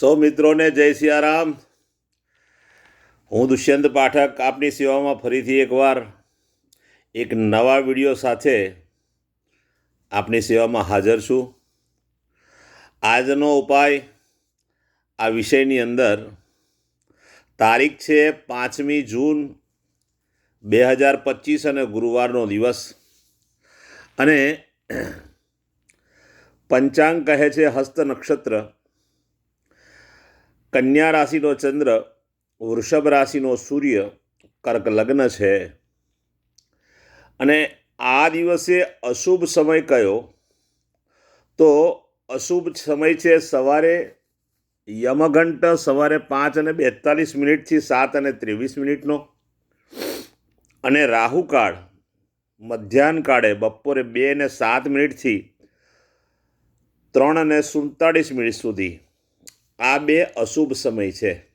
સૌ મિત્રોને જય સિયારામ. હું દુષ્યંત પાઠક આપની સેવામાં ફરીથી એકવાર એક નવા વીડિયો સાથે આપની સેવામાં હાજર છું. આજનો ઉપાય આ વિષયની અંદર તારીખ છે પાંચમી જૂન બે હજાર પચીસ અને ગુરુવારનો દિવસ. અને પંચાંગ કહે છે હસ્ત નક્ષત્ર. કન્યા રાશિનો ચંદ્ર, વૃષભ રાશિનો સૂર્ય, કર્ક લગ્ન છે. અને આ દિવસે અશુભ સમય કયો? તો અશુભ સમય છે સવારે યમઘંટ, સવારે પાંચ અને બેતાલીસ મિનિટથી સાત અને ત્રેવીસ મિનિટનો. અને રાહુકાળ મધ્યાહન કાળે બપોરે બે અને સાત મિનિટથી ત્રણ અને સુડતાળીસ મિનિટ સુધી. આ બે અશુભ સમય છે.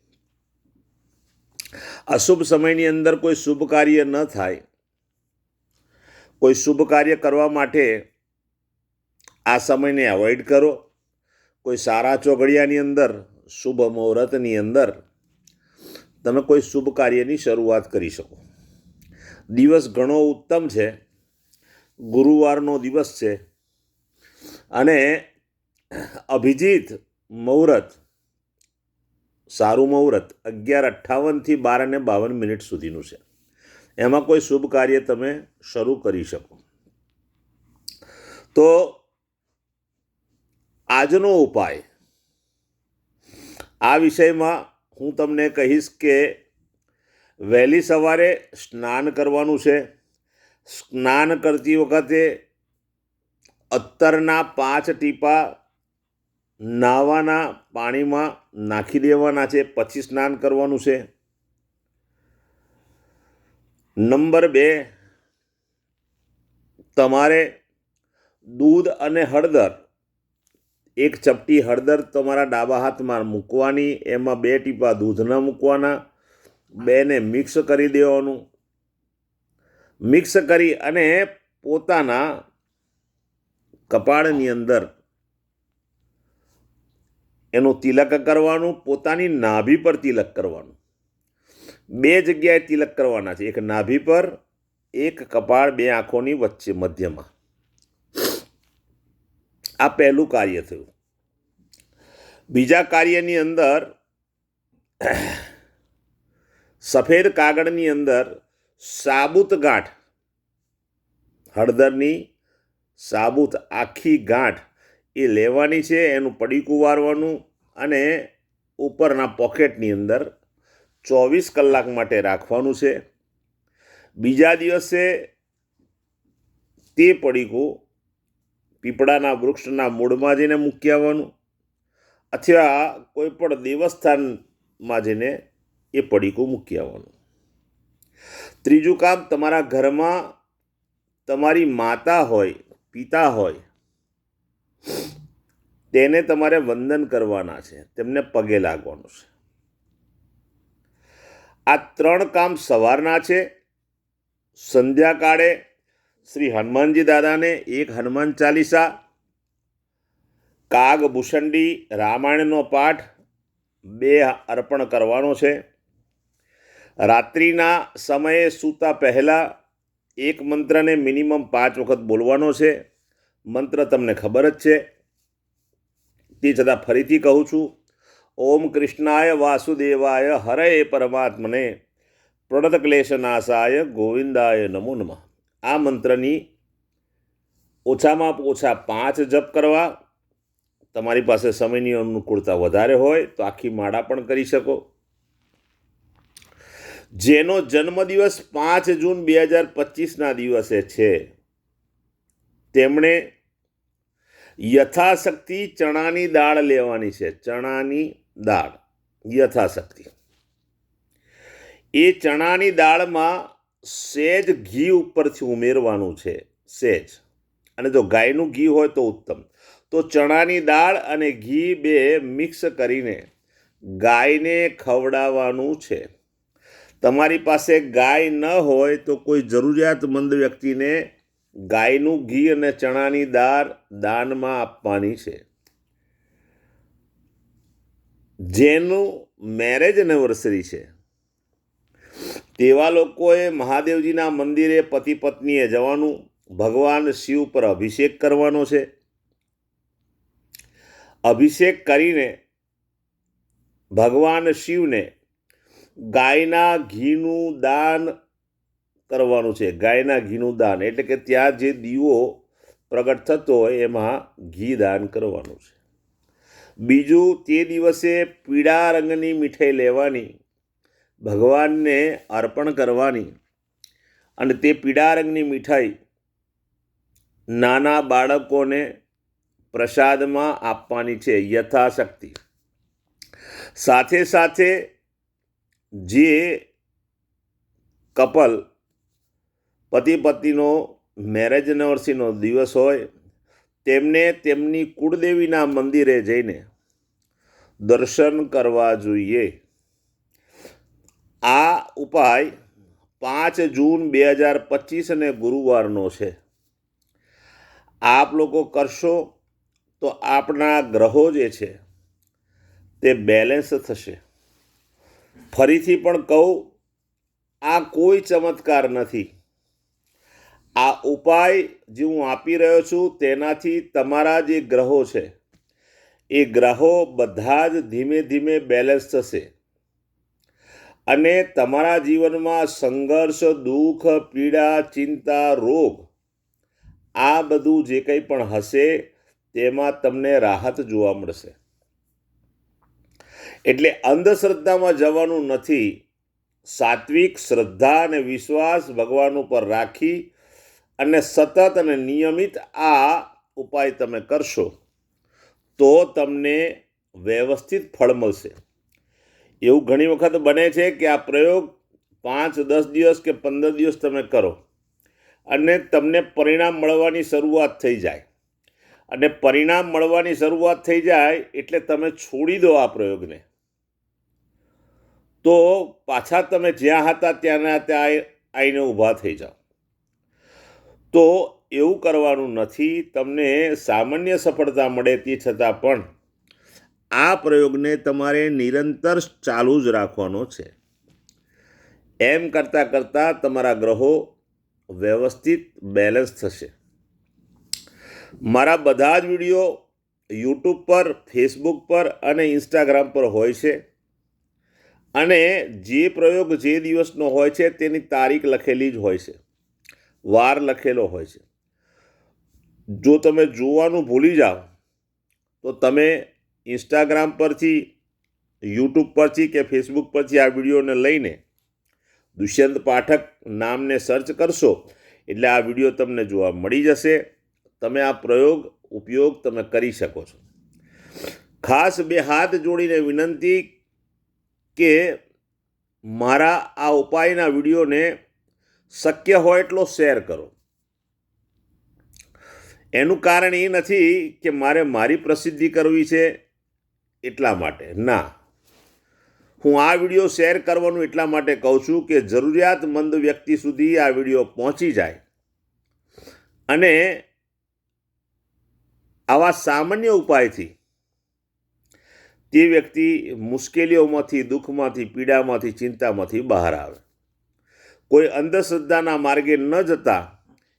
અશુભ સમયની અંદર કોઈ શુભ કાર્ય ન થાય. કોઈ શુભ કાર્ય કરવા માટે આ સમયને અવોઇડ કરો. કોઈ સારા ચોઘડિયાની અંદર, શુભ મુહૂર્તની અંદર તમે કોઈ શુભ કાર્યની શરૂઆત કરી શકો. દિવસ ઘણો ઉત્તમ છે. ગુરુવારનો દિવસ છે. અને અભિજીત મુહૂર્ત સારું મુહૂર્ત અગિયાર અઠ્ઠાવનથી બાર અને બાવન મિનિટ સુધીનું છે. એમાં કોઈ શુભ કાર્ય તમે શરૂ કરી શકો. તો આજનો ઉપાય. આ વિષયમાં હું તમને કહીશ કે વહેલી સવારે સ્નાન કરવાનું છે. સ્નાન કરતી વખતે અત્તરના પાંચ ટીપા નાવાના પાણીમાં નાખી દેવાના છે, પછી સ્નાન કરવાનું છે. નંબર બે, તમારે દૂધ અને હળદર, એક ચપટી હળદર તમારા ડાબા હાથમાં મૂકવાની, એમાં બે ટીપા દૂધના મૂકવાના, બેને મિક્સ કરી દેવાનું. મિક્સ કરી અને પોતાના કપાળની અંદર એનું તિલક કરવાનું, પોતાની નાભી પર તિલક કરવાનું. બે જગ્યાએ તિલક કરવાના છે. એક નાભી પર, એક કપાળ બે આંખોની વચ્ચે મધ્યમાં. આ પહેલું કાર્ય થયું. બીજા કાર્યની અંદર, સફેદ કાગળની અંદર સાબુત ગાંઠ, હળદરની સાબુત આખી ગાંઠ એ લેવાની છે, એનું પડીકું વારવાનું અને ઉપરના પોકેટની અંદર ચોવીસ કલાક માટે રાખવાનું છે. બીજા દિવસે તે પડીકું પીપળાના વૃક્ષના મૂળમાં જઈને મૂકી આવવાનું અથવા કોઈ પણ દેવસ્થાનમાં જઈને એ પડીકું મૂકી આવવાનું. ત્રીજું કામ, તમારા ઘરમાં તમારી માતા હોય, પિતા હોય તેને તમારે વંદન કરવાના છે, તેમને પગે લાગવાનું છે. આ ત્રણ કામ સવારના છે. સંધ્યાકાળે શ્રી હનુમાનજી દાદાને એક હનુમાન ચાલીસા કાગ ભૂષંડી રામાયણનો પાઠ, બે અર્પણ કરવાનો છે. રાત્રિના સમયે સૂતા પહેલાં એક મંત્રને મિનિમમ પાંચ વખત બોલવાનો છે. મંત્ર તમને ખબર જ છે. તે છતાં ફરીથી કહું છું, ઓમ કૃષ્ણાય વાસુદેવાય હરે પરમાત્મને પ્રણત ક્લેશનાશાય ગોવિંદાય નમો નમઃ. આ મંત્રની ઓછામાં ઓછા પાંચ જપ કરવા, તમારી પાસે સમયની અનુકૂળતા વધારે હોય તો આખી માળા પણ કરી શકો. જેનો જન્મદિવસ પાંચ જૂન બે હજાર પચીસના દિવસે છે, તેમણે યથાશક્તિ ચણાની દાળ લેવાની છે. ચણાની દાળ, યથાશક્તિ. એ ચણાની દાળમાં સેજ ઘી ઉપરથી ઉમેરવાનું છે. સેજ. અને જો ગાયનું ઘી હોય તો ઉત્તમ. તો ચણાની દાળ અને ઘી બે મિક્સ કરીને ગાયને ખવડાવવાનું છે. તમારી પાસે ગાય ન હોય તો કોઈ જરૂરિયાતમંદ વ્યક્તિને ગાયનું ઘી અને ચણાની દાળ દાનમાં આપવાની છે. જેનું મેરેજ એનિવર્સરી છે. તેવા લોકોએ મહાદેવજીના મંદિરે પતિ પત્નીએ જવાનું, ભગવાન શિવ પર અભિષેક કરવાનો છે. અભિષેક કરીને ભગવાન શિવને ગાયના ઘીનું દાન કરવાનું છે. ગાયના ઘીનું દાન એટલે કે ત્યાં જે દીવો પ્રગટ થતો હોય એમાં ઘી દાન કરવાનું છે. બીજું, તે દિવસે પીળા રંગની મીઠાઈ લેવાની, ભગવાનને અર્પણ કરવાની અને તે પીળા રંગની મીઠાઈ નાના બાળકોને પ્રસાદમાં આપવાની છે યથાશક્તિ. સાથે સાથે જે કપલ પતિ પત્નીનો મેરેજ એનિવર્સરીનો દિવસ હોય, તેમને તેમની કુળદેવીના મંદિરે જઈને દર્શન કરવા જોઈએ. આ ઉપાય પાંચ જૂન બે હજાર પચીસ અને ગુરુવારનો છે. આપ લોકો કરશો તો આપણા ગ્રહો જે છે, તે બેલેન્સ થશે. ફરીથી પણ કહું, આ કોઈ ચમત્કાર નથી. આ ઉપાય જે હું આપી રહ્યો છું તેનાથી તમારા જે ગ્રહો છે, એ ગ્રહો બધા જ ધીમે ધીમે બેલેન્સ થશે. અને તમારા જીવનમાં સંઘર્ષ, દુઃખ, પીડા, ચિંતા, રોગ, આ બધું જે કંઈ પણ હશે, તેમાં તમને રાહત જોવા મળશે. એટલે અંધશ્રદ્ધામાં જવાનું નથી. સાત્વિક શ્રદ્ધા અને વિશ્વાસ ભગવાન ઉપર રાખી અને સતત અને નિયમિત આ ઉપાય તમે કરશો, તો તમને વ્યવસ્થિત ફળ મળશે. એવું ઘણી વખત બને છે કે આ પ્રયોગ પાંચ, દસ દિવસ કે પંદર દિવસ તમે કરો અને તમને પરિણામ મળવાની શરૂઆત થઈ જાય. અને પરિણામ મળવાની શરૂઆત થઈ જાય એટલે તમે છોડી દો આ પ્રયોગને. તો પાછા તમે જ્યાં હતા ત્યાંના ત્યાં આવીને ઊભા થઈ જાઓ. તો એવું કરવાનું નથી, તમને સામાન્ય સફળતા મળે તે છતાં પણ આ પ્રયોગને તમારે નિરંતર ચાલુ જ રાખવાનો છે. એમ કરતાં કરતાં તમારા ગ્રહો વ્યવસ્થિત બેલેન્સ થશે. મારા બધા જ વીડિયો યુટ્યુબ પર, ફેસબુક પર અને ઇન્સ્ટાગ્રામ પર હોય છે અને જે પ્રયોગ જે દિવસનો હોય છે તેની તારીખ લખેલી જ હોય છે. વાર લખેલો હોય છે. જો તમે જોવાનું ભૂલી જાઓ, તો તમે ઇન્સ્ટાગ્રામ પરથી યુટ્યુબ પરથી કે ફેસબુક પરથી આ વિડીયોને લઈને દુષ્યંત પાઠક નામને સર્ચ કરશો, એટલે આ વીડિયો તમને જોવા મળી જશે. તમે આ પ્રયોગ, ઉપયોગ તમે કરી શકો છો. ખાસ બે હાથ જોડીને વિનંતી કે મારા આ ઉપાયના વિડીયોને શક્ય હોય એટલો શેર કરો. એનું કારણ એ નથી કે મારે મારી પ્રસિદ્ધિ કરવી છે એટલા માટે. ના. હું આ વીડિયો શેર કરવાનું એટલા માટે કહું છું કે જરૂરિયાતમંદ વ્યક્તિ સુધી આ વીડિયો પહોંચી જાય. અને આવા સામાન્ય ઉપાયથી તે વ્યક્તિ મુશ્કેલીઓમાંથી, દુઃખમાંથી, પીડામાંથી, ચિંતામાંથી બહાર આવે. કોઈ અંધશ્રદ્ધાના માર્ગે ન જતા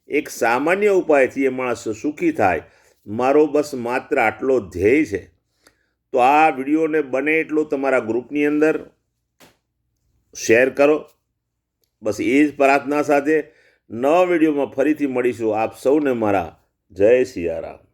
એક સામાન્ય ઉપાયથી એ માણસ સુખી થાય. મારો બસ માત્ર આટલો ધ્યેય છે. તો આ વિડીયોને બને એટલો તમારા ગ્રુપની અંદર. શેર કરો. બસ એ જ પ્રાર્થના સાથે નવા વિડીયોમાં ફરીથી મળીશું. આપ સૌને મારા જય સિયારામ.